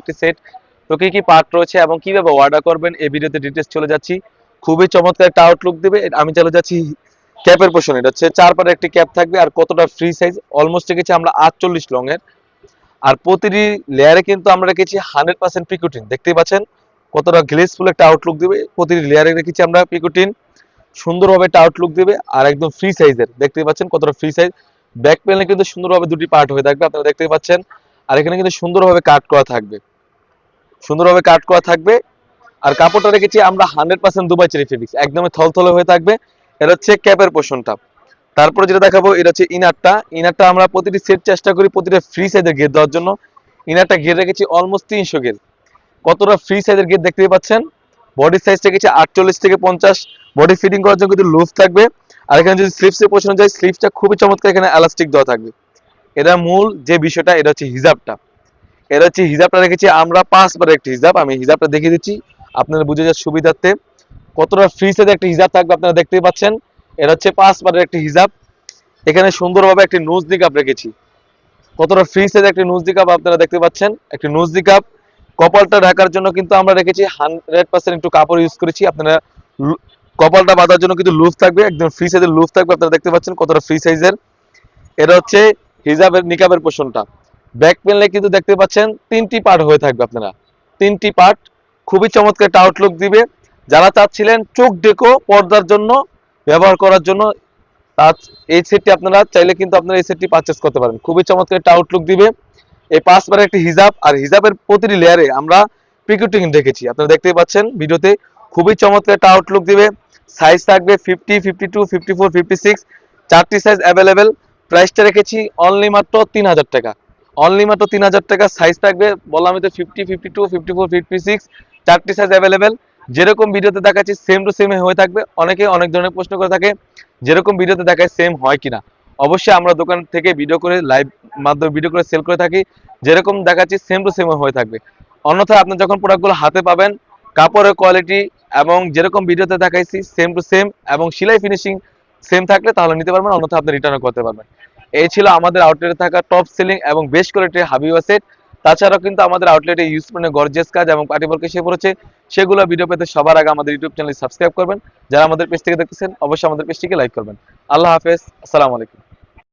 একটি সেট তো কি কি পার্ট রয়েছে এবং কীভাবে অর্ডার করবেন? এই ভিডিওতে ডিটেলস চলে যাচ্ছি। খুবই চমৎকার একটা আউটলুক দিবে। আমি চলে যাচ্ছি ক্যাপের পোষণ এটা হচ্ছে চার পারে একটি ক্যাপ থাকবে আর কতটা ফ্রি সাইজ অলমোস্ট রেখেছি আমরা আটচল্লিশ লং এর। আর প্রতিটি লেয়ারে কিন্তু আমরা রেখেছি হান্ড্রেড পার্সেন্ট পিকুটিন দেখতেই পাচ্ছেন কতটা গ্লেসফুল একটা আউটলুক দেবে। প্রতিটি লেয়ারে রেখেছি আমরা পিকুটিন সুন্দরভাবে একটা আউটলুক দিবে আর একদম ফ্রি সাইজের দেখতেই পাচ্ছেন কতটা ফ্রি সাইজ ব্যাক প্যানেলে কিন্তু সুন্দরভাবে দুটি পার্ট হয়ে থাকবে। আপনারা দেখতেই পাচ্ছেন আর এখানে কিন্তু সুন্দরভাবে কাট করা থাকবে। সুন্দরভাবে কাট করা থাকবে। আর কাপড়টা রেখেছি আমরা hundred percent Dubai cherry fabrics. একদমই থলথলে হয়ে থাকবে। এটা হচ্ছে ক্যাপের পোষণটা তারপরে যেটা দেখাবো, এটা হচ্ছে ইনারটা। ইনারটা আমরা প্রতিটি সেট চেষ্টা করি প্রতিটা ফ্রি সাইজের গেট দেওয়ার জন্য। ইনারটা গেট রেখেছি অলমোস্ট তিনশো গেট কতটা ফ্রি সাইজের গেট দেখতে পাচ্ছেন? বডি সাইজ রেখেছি আটচল্লিশ থেকে পঞ্চাশ। বডি ফিটিং করার জন্য কিন্তু লুজ থাকবে। আর এখানে যদি স্লিপসে পোষণ যায় স্লিপসটা খুবই চমৎকার এখানে এলাস্টিক দেওয়া থাকবে। এটা মূল যে বিষয়টা, এটা হচ্ছে হিজাবটা। এটা হচ্ছে হিজাবটা রেখেছি আমরা পাঁচবার একটি হিজাব। আমি হিজাবটা দেখিয়ে দিচ্ছি আপনারা বুঝে যাওয়ার সুবিধার্থে। কতটা ফ্রি সাইজের একটি হিজাব থাকবে আপনারা দেখতেই পাচ্ছেন। এটা হচ্ছে পাঁচবারের একটি হিজাব। এখানে সুন্দরভাবে একটি নোজ দিকাপ রেখেছি। কতটা ফ্রি সাইজের একটি নোজ দিকাপ আপনারা দেখতে পাচ্ছেন? একটি নোজ দিকাপ কপালটা ঢাকার জন্য কিন্তু আমরা রেখেছি হান্ড্রেড পার্সেন্ট একটু কাপড় ইউজ করেছি। আপনারা কপালটা বাঁধার জন্য কিন্তু লুজ থাকবে, একদম ফ্রি সাইজের লুজ থাকবে, আপনারা দেখতে পাচ্ছেন কতটা ফ্রি সাইজের এটা হচ্ছে হিজাবের, নিকাবের পোষণটা। ব্যাক প্যানেলে কিন্তু দেখতে পাচ্ছেন তিনটি পার্ট হয়ে থাকবে আপনারা। তিনটি পার্ট, খুবই চমৎকার একটা আউটলুক দিবে। যারা চাচ্ছিলেন চোখ ডেকো পর্দার জন্য, ব্যবহার করার জন্য এই সেটটি আপনারা চাইলে কিন্তু আপনারা এই সেটটি পারচেস করতে পারেন। খুবই চমৎকার একটা আউটলুক দিবে। এই পাঁচবারের একটি হিজাব, আর হিজাবের প্রতিটি লেয়ারে আমরা পিকুটিং দেখেছি আপনারা দেখতেই পাচ্ছেন ভিডিওতে খুবই চমৎকার একটা আউটলুক দিবে। সাইজ থাকবে fifty fifty two fifty four fifty six চারটি সাইজ অ্যাভেলেবেল প্রাইসটা রেখেছি অনলি মাত্র তিন হাজার টাকা। অনলি মাত্র তিন হাজার টাকা সাইজ থাকবে বললাম তো fifty fifty two fifty four fifty six চারটি সাইজ অ্যাভেলেবেল যেরকম ভিডিওতে দেখাচ্ছি সেম টু সেম হয়ে থাকবে। অনেকে অনেক ধরনের প্রশ্ন করে থাকে, যেরকম ভিডিওতে দেখায় সেম হয় কিনা। অবশ্যই আমরা দোকান থেকে ভিডিও করে লাইভ মাধ্যমে ভিডিও করে সেল করে থাকি। যেরকম দেখাচ্ছি সেম টু সেম হয়ে থাকবে। অন্যথায় আপনি যখন প্রোডাক্টগুলো হাতে পাবেন, কাপড়ের কোয়ালিটি এবং যেরকম ভিডিওতে দেখাইছি সেম টু সেম এবং সেলাই ফিনিশিং সেম থাকলে তাহলে নিতে পারবেন অন্যথা আপনি রিটার্নও করতে পারবেন। এই ছিল আমাদের আউটলেটে থাকা টপ সিলিং এবং বেশ কোয়ালিটির হাবিবা সেট তাছাড়াও কিন্তু আমাদের আউটলেটে ইউজ মানে গর্জেস কাজ এবং পার্টি সে পড়েছে, সেগুলো ভিডিও পেতে সবার আগে আমাদের ইউটিউব চ্যানেল সাবস্ক্রাইব করবেন। যারা আমাদের পেজ থেকে দেখতেছেন, অবশ্যই আমাদের পেজটিকে লাইক করবেন। আল্লাহ হাফেজ, আসসালামু আলাইকুম।